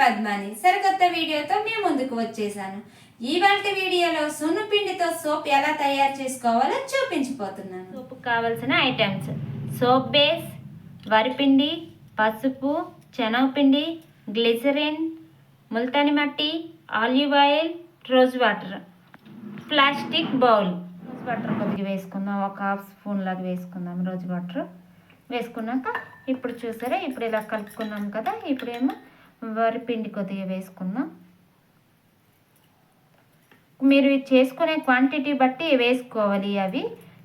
పద్మాని సరికొత్త వీడియోతో మీ ముందుకు వచ్చేసాను. ఇవాళ వీడియోలో సున్నుపిండితో సోప్ ఎలా తయారు చేసుకోవాలో చూపించిపోతున్నాను సోప్ కావాల్సిన ఐటమ్స్. సోప్ బేస్ వరిపిండి పసుపు శనగపిండి glycerin multani mitti olive oil rose water. Plastic bowl. Rose water కొద్దిగా వేసుకుందాం. ఒక హాఫ్ స్పూన్ లాగా వేసుకుందాం రోజ్ వాటర్. వేసుకున్నాక ఇప్పుడు చూసారా? ఇప్పుడు ఇలా కలుపుకున్నాం కదా? ఇప్పుడేమో వరిపిండి కొద్దిగా వేసుకుందాం. మీరు చేసుకునే క్వాంటిటీ బట్టి వేసుకోవాలి అవి.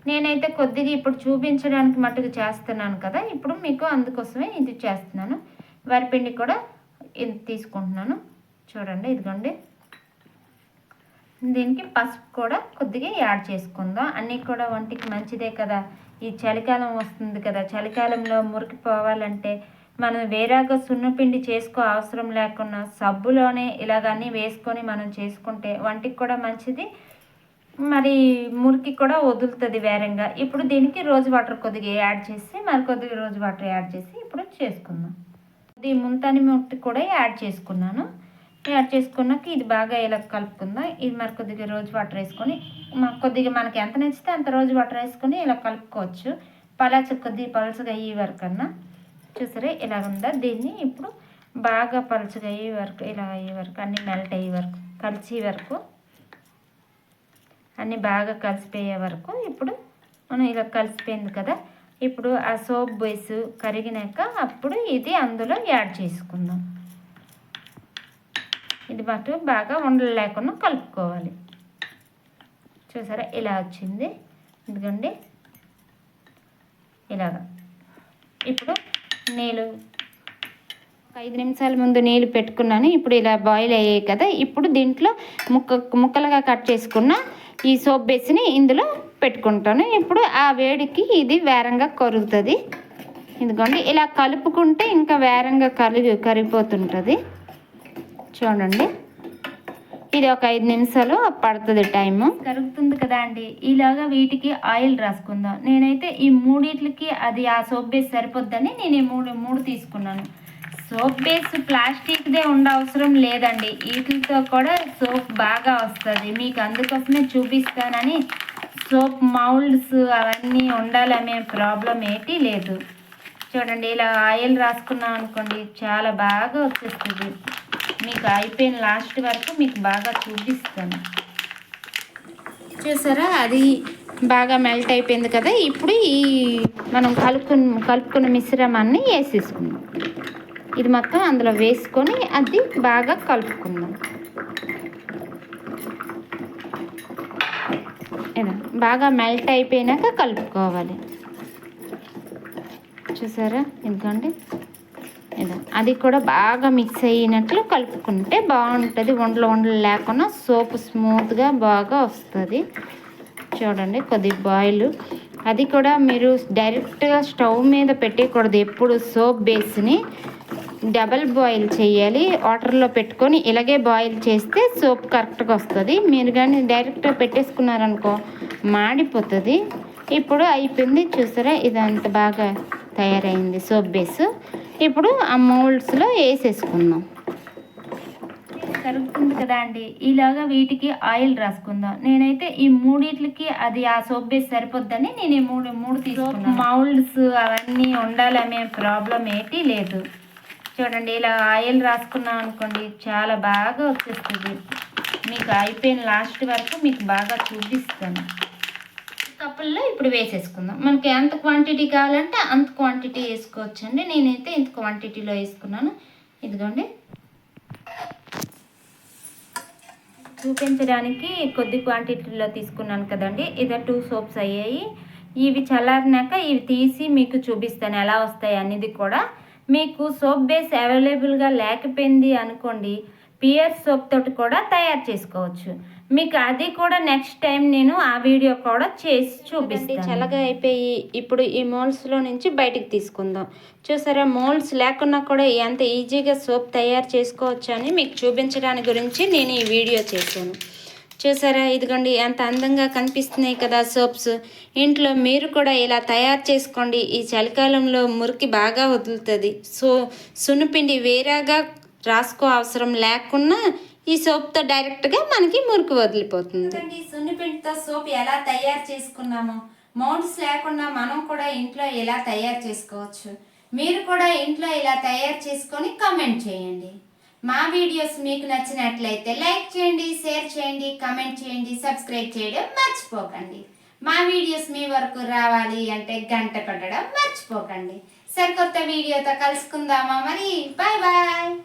నేనైతే కొద్దిగా ఇప్పుడు చూపించడానికి మట్టుకు చేస్తున్నాను కదా ఇప్పుడు మీకు అందుకోసమే ఇది చేస్తున్నాను. వరిపిండి కూడా ఇది తీసుకుంటున్నాను. చూడండి ఇదిగోండి. దీనికి పసుపు కూడా కొద్దిగా యాడ్ చేసుకుందాం. అన్నీ కూడా ఒంటికి మంచిదే కదా. ఈ చలికాలం వస్తుంది కదా చలికాలంలో మురికి పోవాలంటే మనం వేరేగా సున్నపిండి చేసుకో అవసరం లేకుండా సబ్బులోనే ఇలాగన్నీ వేసుకొని మనం చేసుకుంటే వంటికి కూడా మంచిది. మరి మురికి కూడా వదులుతుంది వేరంగా. ఇప్పుడు దీనికి రోజు వాటర్ కొద్దిగా యాడ్ చేసి మరి కొద్దిగా రోజు వాటర్ యాడ్ చేసి ఇప్పుడు చేసుకుందాం. ఇది ముంతాని ముట్టి కూడా యాడ్ చేసుకున్నాను. యాడ్ చేసుకున్నాక ఇది బాగా ఇలా కలుపుకుందాం. ఇది మరి కొద్దిగా రోజు వాటర్ వేసుకొని మాకు కొద్దిగా మనకి ఎంత నచ్చితే అంత రోజు వాటర్ వేసుకొని ఇలా కలుపుకోవచ్చు. పలాచ కొద్దిగా పలుచగా అయ్యే వరకన్నా. చూసారా ఇలాగుందా దీన్ని ఇప్పుడు బాగా పలుచగా అయ్యే వరకు ఇలా అయ్యే వరకు అన్నీ మెల్ట్ అయ్యే వరకు కలిసే వరకు అన్నీ బాగా కలిసిపోయే వరకు ఇప్పుడు మనం ఇలా కలిసిపోయింది కదా? ఇప్పుడు ఆ సోప్ బొయ్స్ కరిగినాక అప్పుడు ఇది అందులో యాడ్ చేసుకుందాం. ఇది మటు బాగా ఉండలు లేకుండా కలుపుకోవాలి. చూసారా? ఇలా వచ్చింది. ఎందుకండి ఇలాగా. ఇప్పుడు నీళ్ళు ఒక ఐదు నిమిషాల ముందు నీళ్ళు పెట్టుకున్నాను. ఇప్పుడు ఇలా బాయిల్ అయ్యాయి కదా. ఇప్పుడు దీంట్లో ముక్క ముక్కలుగా కట్ చేసుకున్న ఈ సోప్ బేసిని ఇందులో పెట్టుకుంటాను. ఇప్పుడు ఆ వేడికి ఇది వేరంగా కరుగుతుంది. ఇదిగోండి ఇలా కలుపుకుంటే ఇంకా వేరంగా కరిగి కరిగిపోతుంటుంది. చూడండి. ఇది ఒక ఐదు నిమిషాలు పడుతుంది టైము కరుగుతుంది కదా అండి. ఇలాగా వీటికి ఆయిల్ రాసుకుందాం. నేనైతే ఈ మూడిట్లకి అది ఆ సోప్ బేస్ సరిపోద్దని నేను ఈ మూడు మూడు తీసుకున్నాను. సోప్ బేస్ ప్లాస్టిక్దే ఉండ అవసరం లేదండి. వీటితో కూడా సోప్ బాగా వస్తుంది. మీకు అందుకోసమే చూపిస్తానని సోప్ మౌల్డ్స్ అవన్నీ ఉండాలనే ప్రాబ్లం ఏంటి లేదు. చూడండి ఇలా ఆయిల్ రాసుకున్నాం అనుకోండి చాలా బాగా వచ్చేస్తుంది. మీకు అయిపోయిన లాస్ట్ వరకు మీకు బాగా చూపిస్తాను. చూసారా? అది బాగా మెల్ట్ అయిపోయింది కదా? ఇప్పుడు ఈ మనం కలుపుకున్న కలుపుకున్న మిశ్రమాన్ని వేసేసుకుందాం. ఇది మొత్తం అందులో వేసుకొని అది బాగా కలుపుకుందాం. బాగా మెల్ట్ అయిపోయినాక కలుపుకోవాలి. చూసారా? ఎందుకంటే అది కూడా బాగా మిక్స్ అయినట్లు కలుపుకుంటే బాగుంటుంది. వండలు వండలు లేకుండా సోప్ స్మూత్గా బాగా వస్తుంది. చూడండి కొద్ది బాయిల్ అది కూడా మీరు డైరెక్ట్గా స్టవ్ మీద పెట్టకూడదు ఎప్పుడు సోప్ బేస్ని డబల్ బాయిల్ చేయాలి. వాటర్లో పెట్టుకొని ఇలాగే బాయిల్ చేస్తే సోప్ కరెక్ట్గా వస్తుంది. మీరు కానీ డైరెక్ట్గా పెట్టేసుకున్నారనుకో మాడిపోతుంది. ఇప్పుడు అయిపోయింది. చూసారా? ఇదంతా బాగా తయారైంది సోప్ బేస్ ఇప్పుడు ఆ మోల్డ్స్లో వేసేసుకుందాం. కరుగుతుంది కదా అండి. ఇలాగా వీటికి ఆయిల్ రాసుకుందాం. నేనైతే ఈ మూడిట్లకి అది ఆ సోప్ బేస్ సరిపోద్దని నేను ఈ మూడు మూడు తీసుకున్నాను. మౌల్డ్స్ అవన్నీ ఉండాలనే ప్రాబ్లం ఏంటి లేదు. చూడండి ఇలా ఆయిల్ రాసుకున్నాం అనుకోండి చాలా బాగా వచ్చేస్తుంది. మీకు అయిపోయిన లాస్ట్ వరకు మీకు బాగా చూపిస్తాను. కప్పుల్లో ఇప్పుడు వేసేసుకుందాం. మనకి ఎంత క్వాంటిటీ కావాలంటే అంత క్వాంటిటీ వేసుకోవచ్చండి. నేనైతే ఇంత క్వాంటిటీలో వేసుకున్నాను. ఇదిగోండి. చూపించడానికి కొద్ది క్వాంటిటీలో తీసుకున్నాను కదండి. ఇదే టూ సోప్స్ అయ్యాయి. ఇవి చల్లారినాక ఇవి తీసి మీకు చూపిస్తాను ఎలా వస్తాయి అనేది కూడా. మీకు సోప్ బేస్ అవైలబుల్గా లేకపోయింది అనుకోండి పియర్ సోప్ తోటి కూడా తయారు చేసుకోవచ్చు. మీకు అది కూడా నెక్స్ట్ టైం నేను ఆ వీడియో కూడా చేసి చూపిస్తాను. చల్లగా అయిపోయి ఇప్పుడు ఈ మోల్స్లో నుంచి బయటికి తీసుకుందాం. చూసారా మోల్డ్స్ లేకున్నా కూడా ఎంత ఈజీగా సోప్ తయారు చేసుకోవచ్చు అని మీకు చూపించడానికి గురించి నేను ఈ వీడియో చేశాను. చూసారా ఇదిగోండి ఎంత అందంగా కనిపిస్తున్నాయి కదా సోప్స్ ఇంట్లో మీరు కూడా ఇలా తయారు చేసుకోండి. ఈ చలికాలంలో మురికి బాగా వదులుతుంది. సో సున్నుపిండి వేరేగా రాసుకో అవసరం లేకున్నా ఈ సోప్తో డైరెక్ట్గా మనకి మురికి వదిలిపోతుంది. సున్నిపిండితో సోప్ ఎలా తయారు చేసుకున్నామో. మౌంట్స్ లేకుండా మనం కూడా ఇంట్లో ఎలా తయారు చేసుకోవచ్చు? మీరు కూడా ఇంట్లో ఇలా తయారు చేసుకొని కమెంట్ చేయండి. మా వీడియోస్ మీకు నచ్చినట్లయితే లైక్ చేయండి షేర్ చేయండి కమెంట్ చేయండి సబ్స్క్రైబ్ చేయడం మర్చిపోకండి. మా వీడియోస్ మీ వరకు రావాలి అంటే గంట కొట్టడం మర్చిపోకండి. సరికొత్త వీడియోతో కలుసుకుందామా మరి? Bye bye